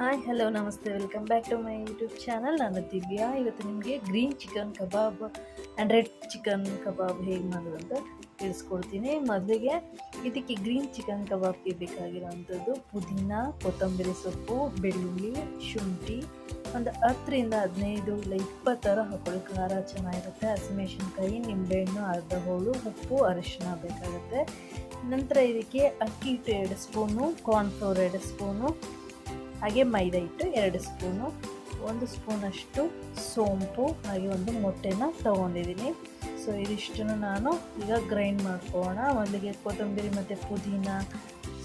Hi, hello, ನಮಸ್ತೆ. Welcome back to my YouTube channel ನಾನು ದಿವ್ಯಾ. ಇವತ್ತು ನಿಮಗೆ green chicken kebab and red chicken kebab ಹೇಗೆ ಮಾಡೋದು ಅಂತ ತಿಳಿಸ್ಕೊಡ್ತೀನಿ. ಮೊದಲಿಗೆ ಇದಕ್ಕೆ ಗ್ರೀನ್ ಚಿಕನ್ ಕಬಾಬ್ಗೆ ಬೇಕಾಗಿರೋವಂಥದ್ದು ಪುದೀನ, ಕೊತ್ತಂಬರಿ ಸೊಪ್ಪು, ಬೆಳ್ಳುಳ್ಳಿ, ಶುಂಠಿ, ಒಂದು ಹತ್ತರಿಂದ ಹದಿನೈದು ಇಲ್ಲ ಇಪ್ಪತ್ತರ ಹಾಕೊಳ್ಳಿ ಖಾರ ಚೆನ್ನಾಗಿರುತ್ತೆ. ಹಸಿಮೆಣಸಿನ್ಕಾಯಿ ನಿಂಬೆಹಣ್ಣು, ಅರ್ಧ ಹೋಳು, ಉಪ್ಪು ಅರಿಶಿನ ಬೇಕಾಗುತ್ತೆ. ನಂತರ ಇದಕ್ಕೆ ಅಕ್ಕಿ ಹಿಟ್ಟು ಎರಡು ಸ್ಪೂನು ಕಾರ್ನ್ಫ್ಲೋರ್ ಎರಡು ಸ್ಪೂನು ಹಾಗೆ ಮೈದಾ ಹಿಟ್ಟು ಎರಡು ಸ್ಪೂನು, ಒಂದು ಸ್ಪೂನಷ್ಟು ಸೋಂಪು, ಹಾಗೆ ಒಂದು ಮೊಟ್ಟೆನ ತೊಗೊಂಡಿದ್ದೀನಿ. ಸೊ ಇದಿಷ್ಟನ್ನು ನಾನು ಈಗ ಗ್ರೈಂಡ್ ಮಾಡ್ಕೊಳ್ಳೋಣ. ಮೊದಲಿಗೆ ಕೊತ್ತಂಬರಿ ಮತ್ತು ಪುದೀನ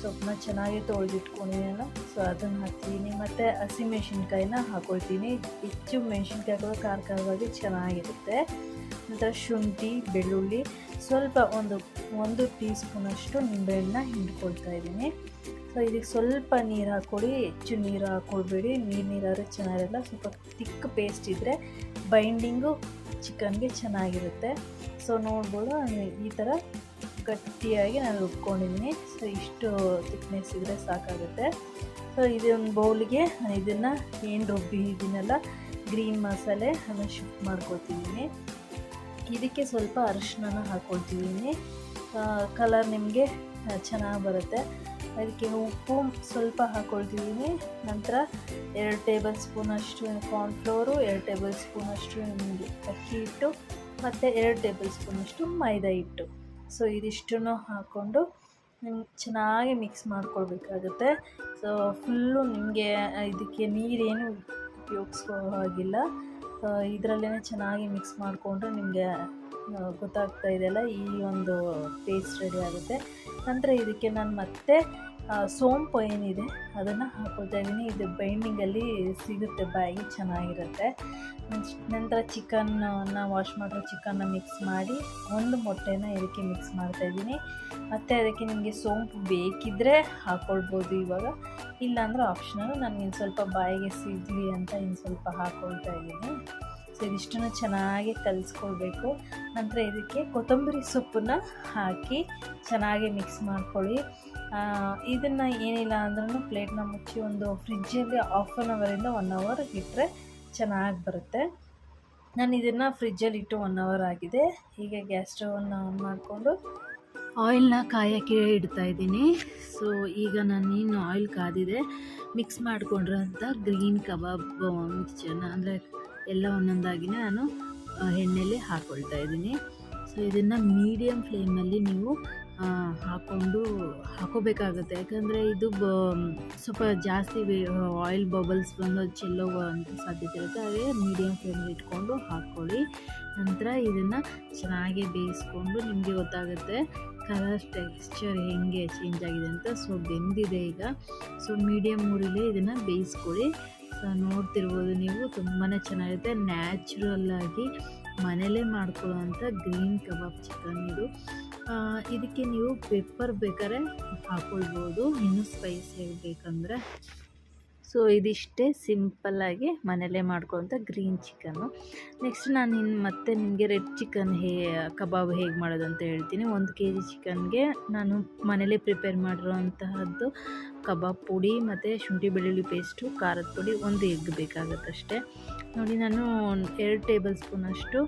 ಸೊಪ್ಪನ್ನ ಚೆನ್ನಾಗಿ ತೊಳೆದಿಟ್ಕೊಂಡಿದ್ದೀನಲ್ಲ ಸೊ ಅದನ್ನು ಹಾಕ್ತೀನಿ. ಮತ್ತು ಹಸಿಮೆಣ್ಸಿನ್ಕಾಯಿನ ಹಾಕೊಳ್ತೀನಿ. ಹೆಚ್ಚು ಮೆಣಸಿನ್ಕಾಯಿ ಕೂಡ ಖಾರ ಖಾರವಾಗಿ ಚೆನ್ನಾಗಿರುತ್ತೆ. ನಂತರ ಶುಂಠಿ, ಬೆಳ್ಳುಳ್ಳಿ, ಸ್ವಲ್ಪ ಒಂದು ಒಂದು ಟೀ ಸ್ಪೂನಷ್ಟು ನಿಂಬೆಹಣ್ಣನ್ನ ಹಿಂಡ್ಕೊಳ್ತಾ ಇದ್ದೀನಿ. ಸೊ ಇದಕ್ಕೆ ಸ್ವಲ್ಪ ನೀರು ಹಾಕ್ಕೊಡಿ ಹೆಚ್ಚು ನೀರು ಹಾಕ್ಕೊಳ್ಬೇಡಿ ನೀರು ನೀರಾದ್ರೆ ಚೆನ್ನಾಗಿರಲ್ಲ. ಸ್ವಲ್ಪ ತಿಕ್ ಪೇಸ್ಟ್ ಇದ್ದರೆ ಬೈಂಡಿಂಗು ಚಿಕನ್ಗೆ ಚೆನ್ನಾಗಿರುತ್ತೆ. ಸೊ ನೋಡ್ಬೋದು? ಈ ಥರ ಗಟ್ಟಿಯಾಗಿ ನಾನು ರುಬ್ಕೊಂಡಿದ್ದೀನಿ. ಸೊ ಇಷ್ಟು ತಿಕ್ನೆಸ್ ಇದ್ದರೆ ಸಾಕಾಗುತ್ತೆ. ಸೊ ಇದೊಂದು ಬೌಲಿಗೆ ಇದನ್ನು ಏನು ರುಬ್ಬಿದ್ದೀನಲ್ಲ ಗ್ರೀನ್ ಮಸಾಲೆ ಅದನ್ನು ಶಿಫ್ಟ್ ಮಾಡ್ಕೊತಿದ್ದೀನಿ ಇದಕ್ಕೆ ಸ್ವಲ್ಪ ಅರಿಶಿನ ಹಾಕ್ಕೊಳ್ತಿದ್ದೀನಿ ಕಲರ್ ನಿಮಗೆ ಚೆನ್ನಾಗಿ ಬರುತ್ತೆ. ಅದಕ್ಕೆ ಉಪ್ಪು ಸ್ವಲ್ಪ ಹಾಕ್ಕೊಳ್ತಿದ್ದೀನಿ ನಂತರ ಎರಡು ಟೇಬಲ್ ಸ್ಪೂನಷ್ಟು ಕಾರ್ನ್ಫ್ಲೋರು ಎರಡು ಟೇಬಲ್ ಸ್ಪೂನಷ್ಟು ಅಕ್ಕಿ ಹಿಟ್ಟು ಮತ್ತು ಎರಡು ಟೇಬಲ್ ಸ್ಪೂನಷ್ಟು ಮೈದಾ ಹಿಟ್ಟು. ಸೊ ಇದಿಷ್ಟನ್ನು ಹಾಕ್ಕೊಂಡು ಚೆನ್ನಾಗಿ ಮಿಕ್ಸ್ ಮಾಡ್ಕೊಳ್ಬೇಕಾಗುತ್ತೆ. ಸೊ ಫುಲ್ಲು ನಿಮಗೆ ಇದಕ್ಕೆ ನೀರೇನು ಉಪಯೋಗಿಸೋ ಹಾಗಿಲ್ಲ. ಇದರಲ್ಲೇ ಚೆನ್ನಾಗಿ ಮಿಕ್ಸ್ ಮಾಡಿಕೊಂಡ್ರೆ ನಿಮಗೆ ಗೊತ್ತಾಗ್ತಾ ಇದೆಯಲ್ಲ ಈ ಒಂದು ಪೇಸ್ಟ್ ರೆಡಿ ಆಗುತ್ತೆ. ನಂತರ ಇದಕ್ಕೆ ನಾನು ಮತ್ತೆ ಸೋಂಪು ಏನಿದೆ, ಅದನ್ನು ಹಾಕ್ಕೊಳ್ತಾ ಇದ್ದೀನಿ. ಇದು ಬೈಂಡಿಂಗಲ್ಲಿ ಸಿಗುತ್ತೆ, ಬಾಯಿ ಚೆನ್ನಾಗಿರುತ್ತೆ. ನಂತರ ಚಿಕನ್ನ ವಾಶ್ ಮಾಡಿರೋ ಚಿಕನ್ನ ಮಿಕ್ಸ್ ಮಾಡಿ, ಒಂದು ಮೊಟ್ಟೆನ ಇದಕ್ಕೆ ಮಿಕ್ಸ್ ಮಾಡ್ತಾಯಿದ್ದೀನಿ ಮತ್ತು ಅದಕ್ಕೆ ನಿಮಗೆ ಸೋಂಪು ಬೇಕಿದ್ದರೆ ಹಾಕ್ಕೊಳ್ಬೋದು ಇವಾಗ. ಇಲ್ಲಾಂದ್ರೆ ಆಪ್ಷನಲ್ ನಾನು ಇನ್ನು ಸ್ವಲ್ಪ ಬಾಯಿಗೆ ಸಿಗಲಿ ಅಂತ ಇನ್ನು ಸ್ವಲ್ಪ ಹಾಕ್ಕೊಳ್ತಾ ಇದ್ದೀನಿ. ಸೊ ಇದಿಷ್ಟನ್ನು ಚೆನ್ನಾಗಿ ಕಲಿಸ್ಕೊಳ್ಬೇಕು. ನಂತರ ಇದಕ್ಕೆ ಕೊತ್ತಂಬರಿ ಸೊಪ್ಪನ್ನ ಹಾಕಿ ಚೆನ್ನಾಗಿ ಮಿಕ್ಸ್ ಮಾಡ್ಕೊಳ್ಳಿ. ಇದನ್ನು ಏನಿಲ್ಲ ಅಂದ್ರೂ ಪ್ಲೇಟ್ನ ಮುಚ್ಚಿ ಒಂದು ಫ್ರಿಜ್ಜಲ್ಲಿ ಹಾಫ್ ಆನ್ ಅವರಿಂದ ಒನ್ ಅವರ್ ಇಟ್ಟರೆ ಚೆನ್ನಾಗಿ ಬರುತ್ತೆ. ನಾನು ಇದನ್ನು ಫ್ರಿಜ್ಜಲ್ಲಿ ಇಟ್ಟು ಒನ್ ಅವರ್ ಆಗಿದೆ. ಹೀಗೆ ಗ್ಯಾಸ್ ಸ್ಟವನ್ನು ಆನ್ ಮಾಡಿಕೊಂಡು ಆಯಿಲ್ನ ಕಾಯೋಕ್ಕೆ ಇಡ್ತಾ ಇದ್ದೀನಿ. ಸೊ ಈಗ ನಾನು ಏನು ಆಯಿಲ್ ಕಾದಿದೆ. ಮಿಕ್ಸ್ ಮಾಡಿಕೊಂಡ್ರಂಥ ಗ್ರೀನ್ ಕಬಾಬ್ ಮಿಕ್ಸ್ಚರ್ನ ಅಂದರೆ ಎಲ್ಲ ಒಂದೊಂದಾಗಿನೇ ನಾನು ಎಣ್ಣೆಯಲ್ಲಿ ಹಾಕ್ಕೊಳ್ತಾ ಇದ್ದೀನಿ. ಸೊ ಇದನ್ನು ಮೀಡಿಯಮ್ ಫ್ಲೇಮಲ್ಲಿ ನೀವು ಹಾಕ್ಕೊಂಡು ಹಾಕೋಬೇಕಾಗುತ್ತೆ. ಯಾಕಂದರೆ ಇದು ಬ, ಸ್ವಲ್ಪ ಜಾಸ್ತಿ ಆಯಿಲ್ ಬಬಲ್ಸ್ ಬಂದು ಚೆಲ್ಲೋ ಅಂತ ಸಾಧ್ಯತೆ ಇರುತ್ತೆ. ಹಾಗೆ ಮೀಡಿಯಮ್ ಫ್ಲೇಮಲ್ಲಿ ಇಟ್ಕೊಂಡು ಹಾಕ್ಕೊಳ್ಳಿ ನಂತರ ಇದನ್ನು ಚೆನ್ನಾಗಿ ಬೇಯಿಸ್ಕೊಂಡು ನಿಮಗೆ ಗೊತ್ತಾಗುತ್ತೆ ಕಲರ್ ಟೆಕ್ಸ್ಚರ್ ಹೆಂಗೆ ಚೇಂಜ್ ಆಗಿದೆ ಅಂತ. ಸೊ ಬೆಂದಿದೆ ಈಗ. ಸೊ ಮೀಡಿಯಮ್ ಊರಿಲೇ ಇದನ್ನು ಬೇಯಿಸ್ಕೊಳ್ಳಿ. ನೋಡ್ತಿರ್ಬೋದು ನೀವು. ತುಂಬಾ ಚೆನ್ನಾಗಿರುತ್ತೆ. ನ್ಯಾಚುರಲ್ ಆಗಿ ಮನೇಲೇ ಮಾಡ್ಕೊಳ್ಳೋವಂಥ ಗ್ರೀನ್ ಕಬಾಬ್ ಚಿಕನ್ ಇದು. ಇದಕ್ಕೆ ನೀವು ಪೆಪ್ಪರ್ ಬೇಕಾದ್ರೆ ಹಾಕ್ಕೊಳ್ಬೋದು ಇನ್ನೂ ಸ್ಪೈಸ್ ಬೇಕಂದರೆ. ಸೊ, ಇದಿಷ್ಟೇ ಸಿಂಪಲ್ಲಾಗಿ ಮನೇಲೇ ಮಾಡ್ಕೊಳ್ಳೋಂಥ ಗ್ರೀನ್ ಚಿಕನ್ನು ನೆಕ್ಸ್ಟ್ ನಾನು ಇನ್ನು ಮತ್ತೆ ನಿಮಗೆ ರೆಡ್ ಚಿಕನ್ ಹೇ, ಕಬಾಬ್ ಹೇಗೆ ಮಾಡೋದು ಅಂತ ಹೇಳ್ತೀನಿ. ಒಂದು ಕೆ ಜಿ ಚಿಕನ್ಗೆ ನಾನು ಮನೇಲೇ ಪ್ರಿಪೇರ್ ಮಾಡಿರೋಂತಹದ್ದು ಕಬಾಬ್ ಪುಡಿ ಮತ್ತು ಶುಂಠಿ ಬೆಳ್ಳುಳ್ಳಿ ಪೇಸ್ಟು ಖಾರದ ಪುಡಿ ಒಂದು ಎಗ್ ಬೇಕಾಗುತ್ತಷ್ಟೇ. ನೋಡಿ ನಾನು ಎರಡು ಟೇಬಲ್ ಸ್ಪೂನಷ್ಟು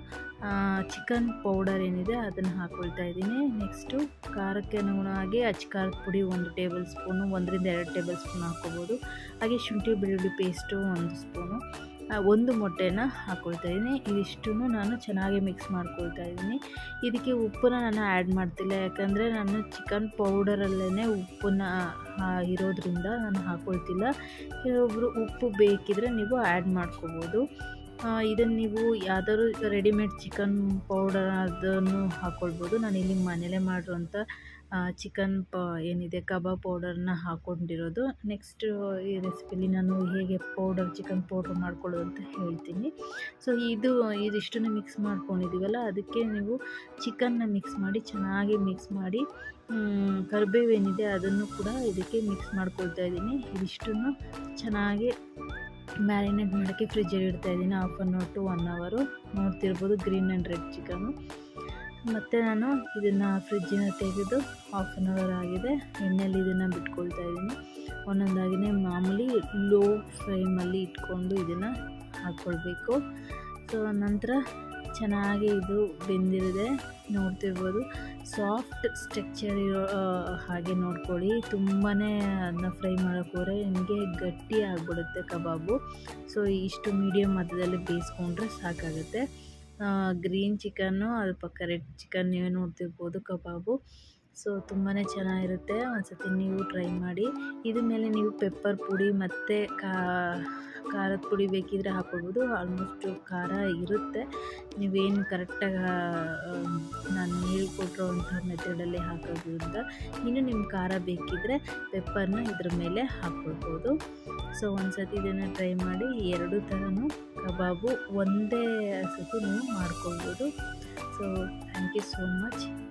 ಚಿಕನ್ ಪೌಡರ್ ಏನಿದೆ ಅದನ್ನು ಹಾಕ್ಕೊಳ್ತಾ ಇದ್ದೀನಿ. ನೆಕ್ಸ್ಟು ಖಾರಕ್ಕೆ ಅನುಗುಣವಾಗಿ ಖಾರದ ಪುಡಿ ಒಂದು ಟೇಬಲ್ ಸ್ಪೂನು ಒಂದರಿಂದ ಎರಡು ಟೇಬಲ್ ಸ್ಪೂನ್ ಹಾಕ್ಕೋಬೋದು ಹಾಗೆ ಶುಂಠಿ ಬೆಳ್ಳುಳ್ಳಿ ಪೇಸ್ಟು ಒಂದು ಸ್ಪೂನು ಒಂದು ಮೊಟ್ಟೆನ ಹಾಕ್ಕೊಳ್ತಾ ಇದ್ದೀನಿ ಇದಿಷ್ಟು ನಾನು ಚೆನ್ನಾಗಿ ಮಿಕ್ಸ್ ಮಾಡ್ಕೊಳ್ತಾ ಇದ್ದೀನಿ ಇದಕ್ಕೆ ಉಪ್ಪನ್ನ ನಾನು ಆ್ಯಡ್ ಮಾಡ್ತಿಲ್ಲ. ಯಾಕಂದರೆ ನಾನು ಚಿಕನ್ ಪೌಡರಲ್ಲೇ ಉಪ್ಪನ್ನ ಇರೋದ್ರಿಂದ ನಾನು ಹಾಕ್ಕೊಳ್ತಿಲ್ಲ ಕೆಲವೊಬ್ಬರು ಉಪ್ಪು ಬೇಕಿದ್ರೆ ನೀವು ಆ್ಯಡ್ ಮಾಡ್ಕೋಬೋದು. ಇದನ್ನು ನೀವು ಯಾವ್ದಾದ್ರು ರೆಡಿಮೇಡ್ ಚಿಕನ್ ಪೌಡರ್ ಅದನ್ನು ಹಾಕ್ಕೊಳ್ಬೋದು ನಾನು ಇಲ್ಲಿ ಮನೇಲೇ ಮಾಡಿರೋಂಥ ಚಿಕನ್ ಪ, ಏನಿದೆ, ಕಬಾಬ್ ಪೌಡರ್ನ ಹಾಕ್ಕೊಂಡಿರೋದು ನೆಕ್ಸ್ಟ್ ಈ ರೆಸಿಪಿಲಿ ನಾನು ಹೇಗೆ ಪೌಡರ್, ಚಿಕನ್ ಪೌಡ್ರ್ ಮಾಡ್ಕೊಳ್ಳೋದು ಅಂತ ಹೇಳ್ತೀನಿ. ಸೊ ಇದು, ಇದಿಷ್ಟನ್ನು ಮಿಕ್ಸ್ ಮಾಡ್ಕೊಂಡಿದ್ದೀವಲ್ಲ ಅದಕ್ಕೆ ನೀವು ಚಿಕನ್ನ ಮಿಕ್ಸ್ ಮಾಡಿ, ಚೆನ್ನಾಗಿ ಮಿಕ್ಸ್ ಮಾಡಿ ಕರಿಬೇವು ಏನಿದೆ ಅದನ್ನು ಕೂಡ ಇದಕ್ಕೆ ಮಿಕ್ಸ್ ಮಾಡ್ಕೊಳ್ತಾ ಇದ್ದೀನಿ. ಇದಿಷ್ಟನ್ನು ಚೆನ್ನಾಗಿ ಮ್ಯಾರಿನೇಟ್ ಮಾಡೋಕ್ಕೆ ಫ್ರಿಜ್ಜಲ್ಲಿ ಇಡ್ತಾ ಇದ್ದೀನಿ half an hour to one hour ನೋಡ್ತಿರ್ಬೋದು ಗ್ರೀನ್ ಆ್ಯಂಡ್ ರೆಡ್ ಚಿಕನ್ನು ಮತ್ತು ನಾನು ಇದನ್ನು ಫ್ರಿಜ್ಜಿನ ತೆಗೆದು ಹಾಫ್ ಆನ್ ಅವರ್ ಆಗಿದೆ. ಎಣ್ಣೆಯಲ್ಲಿ ಇದನ್ನು ಬಿಟ್ಕೊಳ್ತಾ ಇದ್ದೀನಿ. ಒಂದೊಂದಾಗಿನೇ ಮಾಮೂಲಿ ಲೋ ಫ್ಲೇಮಲ್ಲಿ ಇಟ್ಕೊಂಡು ಇದನ್ನು ಹಾಕ್ಕೊಳ್ಬೇಕು. ಸೊ ನಂತರ ಚೆನ್ನಾಗಿ ಇದು ಬೆಂದಿರಿದೆ ನೋಡ್ತಿರ್ಬೋದು. ಸಾಫ್ಟ್ ಸ್ಟ್ರಕ್ಚರ್ ಇರೋ ಹಾಗೆ ನೋಡ್ಕೊಳ್ಳಿ. ತುಂಬಾ ಅದನ್ನ ಫ್ರೈ ಮಾಡೋಕೆ ಹೋದರೆ ನಿಮಗೆ ಗಟ್ಟಿ ಆಗಿಬಿಡುತ್ತೆ ಕಬಾಬು. ಸೊ ಇಷ್ಟು ಮೀಡಿಯಮ್ ಮಧ್ಯದಲ್ಲಿ ಬೇಯಿಸ್ಕೊಂಡ್ರೆ ಸಾಕಾಗುತ್ತೆ. ಗ್ರೀನ್ ಚಿಕನ್ನು ಅದ್ರ ಪಕ್ಕ ರೆಡ್ ಚಿಕನ್ ನೀವೇ ನೋಡ್ತಿರ್ಬೋದು ಕಬಾಬು. ಸೊ ತುಂಬಾ ಚೆನ್ನಾಗಿರುತ್ತೆ. ಒಂದ್ಸತಿ ನೀವು ಟ್ರೈ ಮಾಡಿ. ಇದ್ರ ಮೇಲೆ ನೀವು ಪೆಪ್ಪರ್ ಪುಡಿ ಮತ್ತು ಕಾ, ಖಾರದ ಪುಡಿ ಬೇಕಿದ್ರೆ ಹಾಕೋಬೋದು. ಆಲ್ಮೋಸ್ಟು ಖಾರ ಇರುತ್ತೆ. ನೀವೇನು ಕರೆಕ್ಟಾಗಿ ನಾನು ಹೇಳ್ಕೊಟ್ಟಿರೋಂಥ ಮೆಥಡಲ್ಲಿ ಹಾಕೋದ್ರಿಂದ ಇನ್ನು ನಿಮ್ಮ ಖಾರ ಬೇಕಿದ್ದರೆ ಪೆಪ್ಪರ್ನ ಇದ್ರ ಮೇಲೆ ಹಾಕ್ಕೊಳ್ಬೋದು ಸೊ ಒಂದು ಸತಿ ಇದನ್ನು ಟ್ರೈ ಮಾಡಿ. ಎರಡು ಥರನೂ ಕಬಾಬು ಒಂದೇ ಸತಿ ನೀವು ಮಾಡ್ಕೊಳ್ಬೋದು. So, thank you so much.